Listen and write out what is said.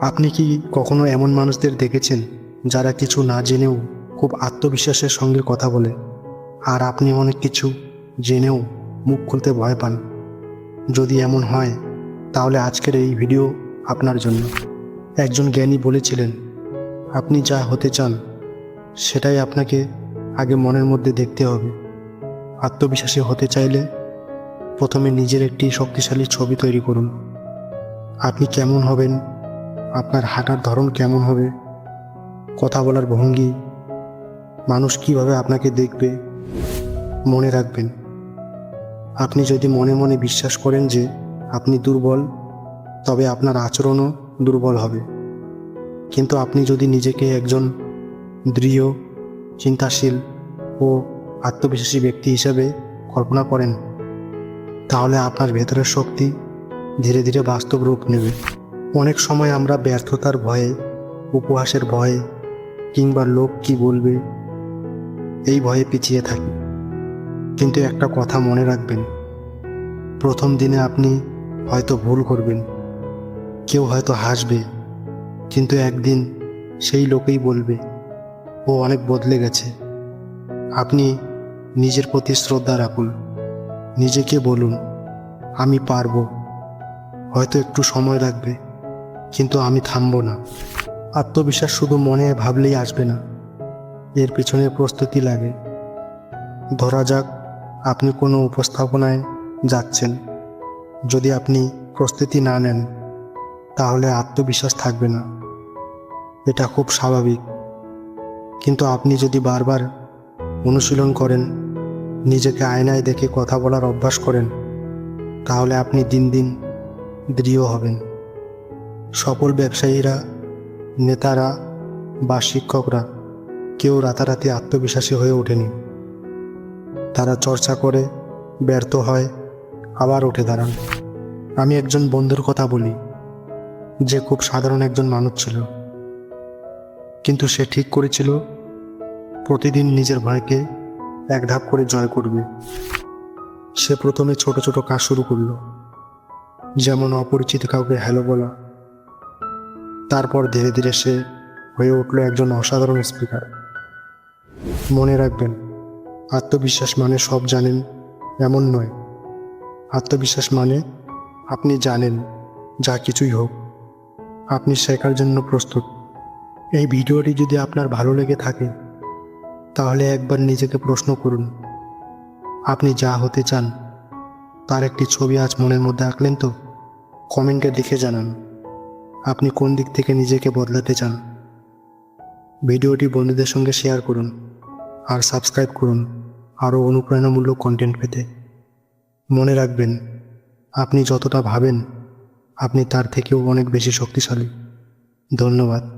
আপনি কি কখনো এমন মানুষদের দেখেছেন যারা কিছু না জেনেও খুব আত্মবিশ্বাসের সঙ্গে কথা বলে? আর আপনি অনেক কিছু জেনেও মুখ খুলতে ভয় পান। যদি এমন হয়, তাহলে আজকের এই ভিডিও আপনার জন্য। একজন জ্ঞানী বলেছিলেন, আপনি যা হতে চান, সেটাই আপনাকে আগে মনের মধ্যে দেখতে হবে। আত্মবিশ্বাসী হতে চাইলে প্রথমে নিজের একটি শক্তিশালী ছবি তৈরি করুন। আপনি কেমন হবেন আপনার হাঁটার ধরন কেমন হবে? কথা বলার ভঙ্গি? মানুষ কীভাবে আপনাকে দেখবে? মনে রাখবেন। আপনি যদি মনে মনে বিশ্বাস করেন যে আপনি দুর্বল, তবে আপনার আচরণও দুর্বল হবে। কিন্তু আপনি যদি নিজেকে একজন দৃঢ়, চিন্তাশীল ও আত্মবিশ্বাসী ব্যক্তি হিসাবে কল্পনা করেন, তাহলে আপনার ভেতরের শক্তি ধীরে ধীরে বাস্তব রূপ নেবে। অনেক সময় আমরা ব্যর্থতার ভয়ে, উপহাসের ভয়ে কিংবা লোক কি বলবে, এই ভয়ে পিছিয়ে থাকি। কিন্তু একটা কথা মনে রাখবেন, প্রথম দিনে আপনি হয়তো ভুল করবেন, কেউ হয়তো হাসবে, কিন্তু একদিন সেই লোকেই বলবে, ও অনেক বদলে গেছে। আপনি নিজের প্রতি শ্রদ্ধা রাখুন, নিজেকে বলুন, আমি পারব। হয়তো একটু সময় লাগবে। কিন্তু আমি থামবো না। আত্মবিশ্বাস শুধু মনে ভাবলেই আসবে না। এর পিছনে প্রস্তুতি লাগে। ধরা যাক, আপনি কোনো উপস্থাপনায় যাচ্ছেন। যদি আপনি প্রস্তুতি না নেন, তাহলে আত্মবিশ্বাস থাকবে না। এটা খুব স্বাভাবিক। কিন্তু আপনি যদি বারবার অনুশীলন করেন, নিজেকে আয়নায় দেখে কথা বলার অভ্যাস করেন, তাহলে আপনি দিন দিন দৃঢ় হবেন। সফল ব্যবসায়ীরা, নেতারা বা শিক্ষকরা কেউ রাতারাতি আত্মবিশ্বাসী হয়ে ওঠেনি। তারা চর্চা করে ব্যর্থ হয়, আবার উঠে দাঁড়ান। আমি একজন বন্ধুর কথা বলি, যে খুব সাধারণ একজন মানুষ ছিল। কিন্তু সে ঠিক করেছিল, প্রতিদিন নিজের ভয়কে এক ধাপ করে জয় করবে। সে প্রথমে ছোট ছোট কাজ শুরু করল, যেমন অপরিচিত কাউকে হ্যালো বলা তারপর ধীরে ধীরে সে হয়ে উঠল একজন অসাধারণ স্পিকার মনে রাখবেন, আত্মবিশ্বাস মানে সব জানেন এমন নয়। আত্মবিশ্বাস মানে আপনি জানেন যা কিছুই হোক। আপনি শেখার জন্য প্রস্তুত। এই ভিডিওটি যদি আপনার ভালো লেগে থাকে, তাহলে একবার নিজেকে প্রশ্ন করুন, আপনি যা হতে চান, তার একটি ছবি আজ মনের মধ্যে আঁকলেন তো? কমেন্টে লিখে জানান। আপনি কোন দিক থেকে নিজেকে বদলাতে চান? ভিডিওটি বন্ধুদের সঙ্গে শেয়ার করুন আর সাবস্ক্রাইব করুন আরও অনুপ্রেরণামূলক কন্টেন্ট পেতে। মনে রাখবেন, আপনি যতটা ভাবেন, আপনি তার থেকেও অনেক বেশি শক্তিশালী। ধন্যবাদ।